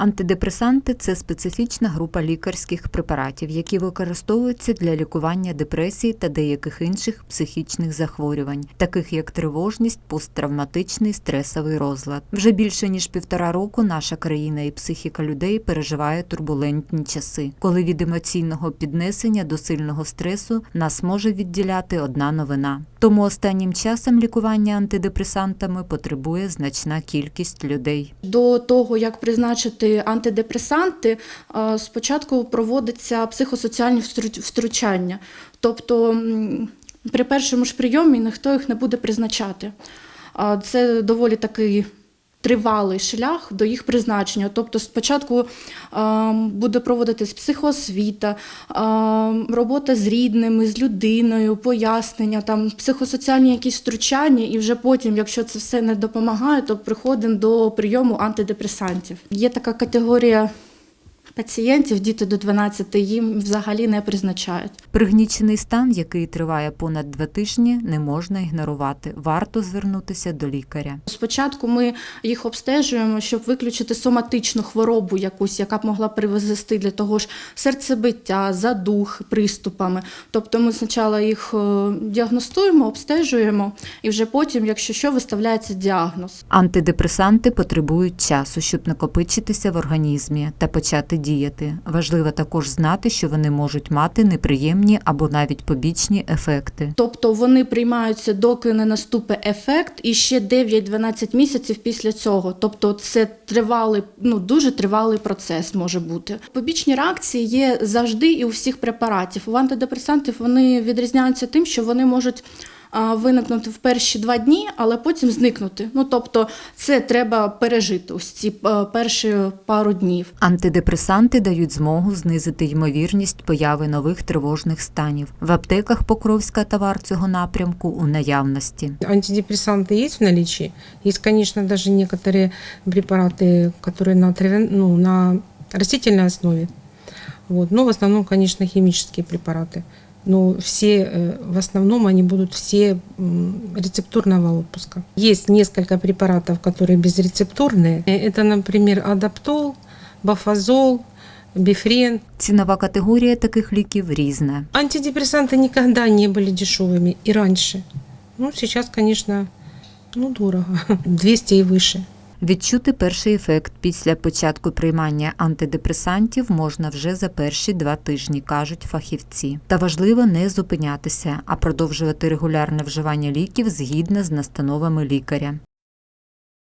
Антидепресанти це специфічна група лікарських препаратів, які використовуються для лікування депресії та деяких інших психічних захворювань, таких як тривожність, посттравматичний стресовий розлад. Вже більше ніж півтора року наша країна і психіка людей переживає турбулентні часи, коли від емоційного піднесення до сильного стресу нас може відділяти одна новина. Тому останнім часом лікування антидепресантами потребує значна кількість людей. До того, як призначити антидепресанти, е, спочатку проводиться психосоціальні втручання. Тобто при першому ж прийомі ніхто їх не буде призначати. Це доволі такий тривалий шлях до їх призначення. Тобто спочатку е, буде проводитись психоосвіта, е, робота з рідними, з людиною, пояснення, там, психосоціальні якісь втручання, і вже потім, якщо це все не допомагає, то приходимо до прийому антидепресантів. Є така категорія пацієнтів, діти до 12, їм взагалі не призначають. Пригнічений стан, який триває понад два тижні, не можна ігнорувати. Варто звернутися до лікаря. Спочатку ми їх обстежуємо, щоб виключити соматичну хворобу якусь, яка б могла привести для того ж серцебиття, задух приступами. Тобто ми спочатку їх е, діагностуємо, обстежуємо, і вже потім, якщо що, виставляється діагноз. Антидепресанти потребують часу, щоб накопичитися в організмі та почати діяти. Важливо також знати, що вони можуть мати неприємні або навіть побічні ефекти. Тобто вони приймаються, доки не наступить ефект, і ще 9-12 місяців після цього. Тобто це тривалий, ну дуже тривалий процес може бути. Побічні реакції є завжди і у всіх препаратів. У антидепресантів вони відрізняються тим, що вони можуть а, Виникнути в перші два дні, але потім зникнути. Ну тобто, це треба пережити ось ці е, перші пару днів. Антидепресанти дають змогу знизити ймовірність появи нових тривожних станів. В аптеках Покровська товар цього напрямку у наявності. Антидепрессанты есть в наличии. Есть, конечно, даже некоторые препараты, которые на, травя- ну, на растительной основе. Вот. Но в основном, конечно, химические препараты. Но все, э, в основном они будут все м, рецептурного отпуска. Есть несколько препаратов, которые безрецептурные. Э, Это, например, адаптол, бафазол, бифрен. Цінова категорія таких ліків різна. Антидепрессанты никогда не были дешевыми и раньше. Ну, сейчас, конечно, ну, дорого. 200 и выше. Відчути перший ефект після початку приймання антидепресантів можна вже за перші два тижні, кажуть фахівці. Та важливо не зупинятися, а продовжувати регулярне вживання ліків згідно з настановами лікаря.